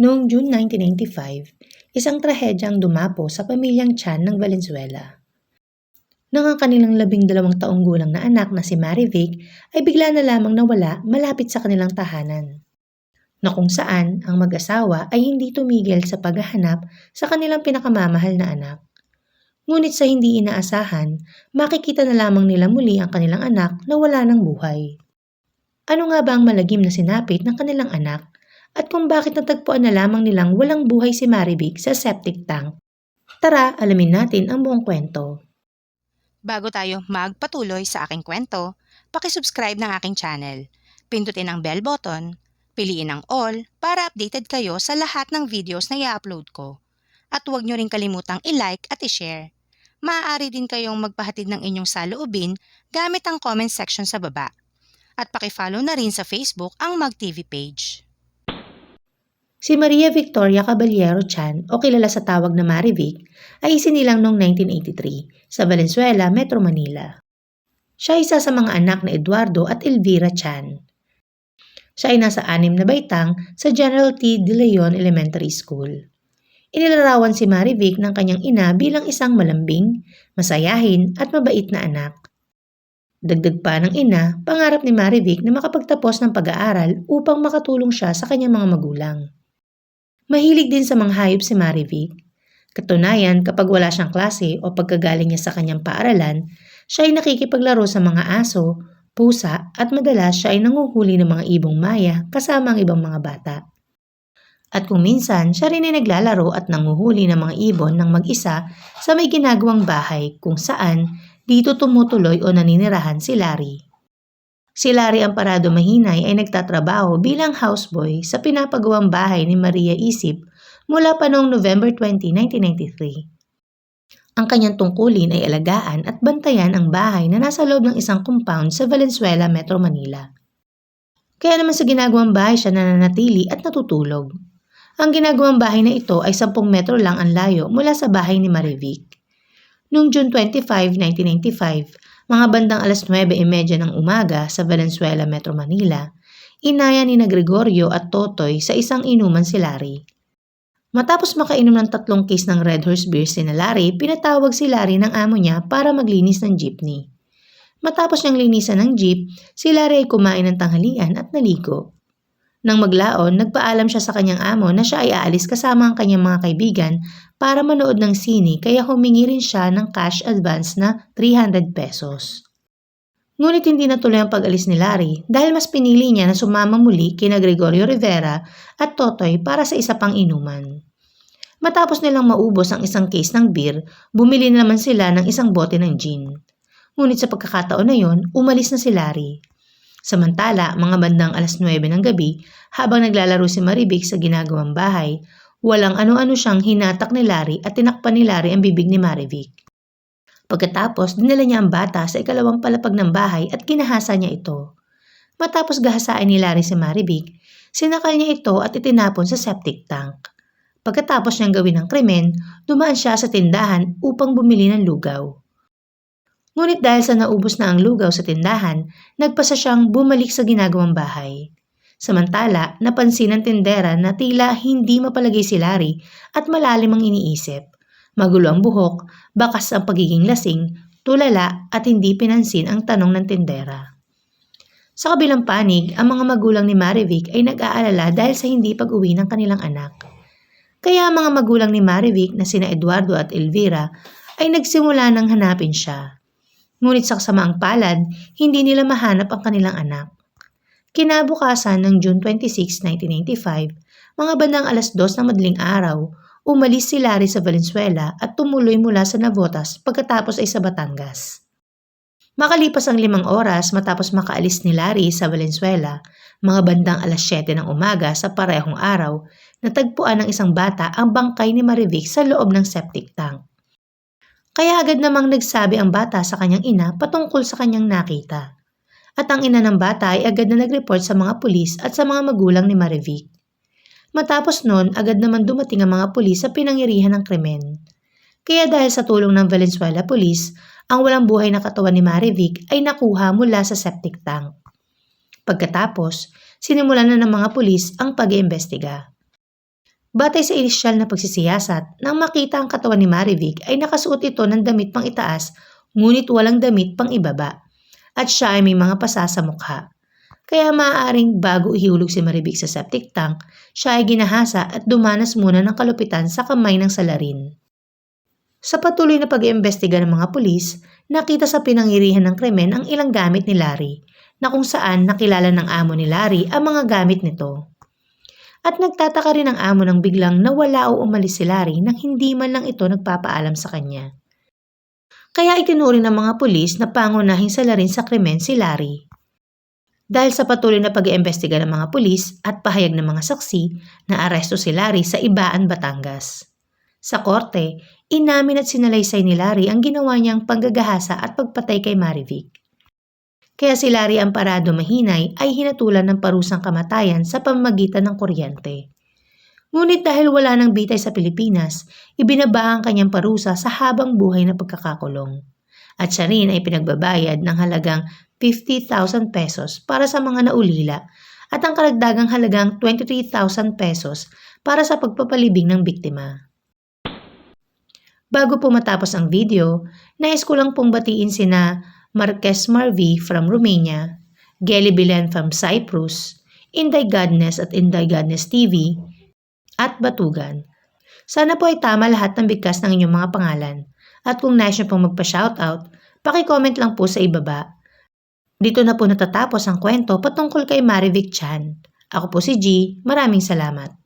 Noong June 1995, isang trahedyang dumapo sa pamilyang Chan ng Valenzuela. Nang ang kanilang labing dalawang taong gulang na anak na si Marivic ay bigla na lamang nawala malapit sa kanilang tahanan. Na kung saan ang mag-asawa ay hindi tumigil sa paghahanap sa kanilang pinakamamahal na anak. Ngunit sa hindi inaasahan, makikita na lamang nila muli ang kanilang anak na wala ng buhay. Ano nga ba ang malagim na sinapit ng kanilang anak at kung bakit natagpuan na lamang nilang walang buhay si Marivic sa septic tank? Tara, alamin natin ang buong kwento. Bago tayo magpatuloy sa aking kwento, pakisubscribe ng aking channel. Pindutin ang bell button, piliin ang all para updated kayo sa lahat ng videos na i-upload ko. At huwag nyo rin kalimutang i-like at i-share. Maaari din kayong magpahatid ng inyong saloobin gamit ang comment section sa baba. At pakifollow na rin sa Facebook ang MagTV page. Si Maria Victoria Caballero Chan o kilala sa tawag na Marivic ay isinilang noong 1983 sa Valenzuela, Metro Manila. Siya ay isa sa mga anak na Eduardo at Elvira Chan. Siya ay nasa anim na baitang sa General T. De Leon Elementary School. Inilarawan si Marivic ng kanyang ina bilang isang malambing, masayahin at mabait na anak. Dagdag pa ng ina, pangarap ni Marivic na makapagtapos ng pag-aaral upang makatulong siya sa kanyang mga magulang. Mahilig din sa mga hayop si Marivic. Katunayan, kapag wala siyang klase o pagkagaling niya sa kanyang paaralan, siya ay nakikipaglaro sa mga aso, pusa at madalas siya ay nanguhuli ng mga ibong maya kasama ang ibang mga bata. At kung minsan, siya rin ay naglalaro at nanguhuli ng mga ibon ng mag-isa sa may ginagawang bahay kung saan dito tumutuloy o naninirahan si Larry. Si Larry Amparado Mahinay ay nagtatrabaho bilang houseboy sa pinapagawang bahay ni Maria Isip mula pa noong November 20, 1993. Ang kanyang tungkulin ay alagaan at bantayan ang bahay na nasa loob ng isang compound sa Valenzuela, Metro Manila. Kaya naman sa ginagawang bahay siya nananatili at natutulog. Ang ginagawang bahay na ito ay 10 metro lang ang layo mula sa bahay ni Marivic. Noong June 25, 1995, mga bandang alas 9.30 ng umaga sa Valenzuela, Metro Manila, inaya ni na Gregorio at Totoy sa isang inuman si Larry. Matapos makainom ng tatlong case ng Red Horse Beer si na Larry, pinatawag si Larry ng amo niya para maglinis ng jeepney. Matapos niyang linisan ng jeep, si Larry ay kumain ng tanghalian at naligo. Nang maglaon, nagpaalam siya sa kanyang amo na siya ay aalis kasama ang kanyang mga kaibigan para manood ng sine kaya humingi rin siya ng cash advance na 300 pesos. Ngunit hindi natuloy ang pag-alis ni Larry dahil mas pinili niya na sumama muli kina Gregorio Rivera at Totoy para sa isa pang inuman. Matapos nilang maubos ang isang case ng beer, bumili naman sila ng isang bote ng gin. Ngunit sa pagkakataon na yon, umalis na si Larry. Samantala, mga bandang alas 9 ng gabi, habang naglalaro si Marivic sa ginagawang bahay, walang ano-ano siyang hinatak ni Larry at tinakpan ni Larry ang bibig ni Marivic. Pagkatapos, dinala niya ang bata sa ikalawang palapag ng bahay at kinahasa niya ito. Matapos gahasain ni Larry si Marivic, sinakal niya ito at itinapon sa septic tank. Pagkatapos niyang gawin ang krimen, dumaan siya sa tindahan upang bumili ng lugaw. Ngunit dahil sa naubos na ang lugaw sa tindahan, nagpasa siyang bumalik sa ginagawang bahay. Samantala, napansin ng tindera na tila hindi mapalagay si Larry at malalim ang iniisip. Magulo ang buhok, bakas ang pagiging lasing, tulala at hindi pinansin ang tanong ng tindera. Sa kabilang panig, ang mga magulang ni Marivic ay nag-aalala dahil sa hindi pag-uwi ng kanilang anak. Kaya ang mga magulang ni Marivic na sina Eduardo at Elvira ay nagsimula ng hanapin siya. Ngunit sa kasamaang palad, hindi nila mahanap ang kanilang anak. Kinabukasan ng June 26, 1995, mga bandang alas 2 ng madaling araw, umalis si Larry sa Valenzuela at tumuloy mula sa Navotas pagkatapos ay sa Batangas. Makalipas ang limang oras matapos makaalis ni Larry sa Valenzuela, mga bandang alas 7 ng umaga sa parehong araw, natagpuan ng isang bata ang bangkay ni Marivic sa loob ng septic tank. Kaya agad namang nagsabi ang bata sa kanyang ina patungkol sa kanyang nakita. At ang ina ng bata ay agad na nag-report sa mga pulis at sa mga magulang ni Marivic. Matapos noon, agad naman dumating ang mga pulis sa pinangirihan ng krimen. Kaya dahil sa tulong ng Valenzuela Police, ang walang buhay na katawan ni Marivic ay nakuha mula sa septic tank. Pagkatapos, sinimulan na ng mga pulis ang pag-iimbestiga. Batay sa inisyal na pagsisiyasat, nang makita ang katawan ni Marivic ay nakasuot ito ng damit pang itaas ngunit walang damit pang ibaba. At siya ay may mga pasa sa mukha. Kaya maaaring bago ihulog si Marivic sa septic tank, siya ay ginahasa at dumanas muna ng kalupitan sa kamay ng salarin. Sa patuloy na pag-iimbestiga ng mga pulis, nakita sa pinangirihan ng krimen ang ilang gamit ni Larry, na kung saan nakilala ng amo ni Larry ang mga gamit nito. At nagtataka rin ang amo nang biglang nawala o umalis si Larry nang hindi man lang ito nagpapaalam sa kanya. Kaya itinuri ng mga pulis na pangunahing salarin sa krimen si Larry. Dahil sa patuloy na pag-iimbestiga ng mga pulis at pahayag ng mga saksi na aresto si Larry sa Ibaan, Batangas. Sa korte, inamin at sinalaysay ni Larry ang ginawa niyang panggagahasa at pagpatay kay Marivic. Kaya si Larry ang parado mahinay ay hinatulan ng parusang kamatayan sa pamamagitan ng kuryente. Ngunit dahil wala nang bitay sa Pilipinas, ibinaba ang kanyang parusa sa habang buhay na pagkakakulong. At siya rin ay pinagbabayad ng halagang 50,000 pesos para sa mga naulila at ang karagdagang halagang 23,000 pesos para sa pagpapalibing ng biktima. Bago po matapos ang video, nais ko lang pong batiin sina Marquez Marvi from Romania, Gelly Bilen from Cyprus, Inday Godness at Inday Godness TV, at Batugan. Sana po ay tama lahat ng bigkas ng inyong mga pangalan. At kung nais nyo pong magpa-shoutout, paki-comment lang po sa ibaba. Dito na po natatapos ang kwento patungkol kay Marivic Chan. Ako po si G. Maraming salamat.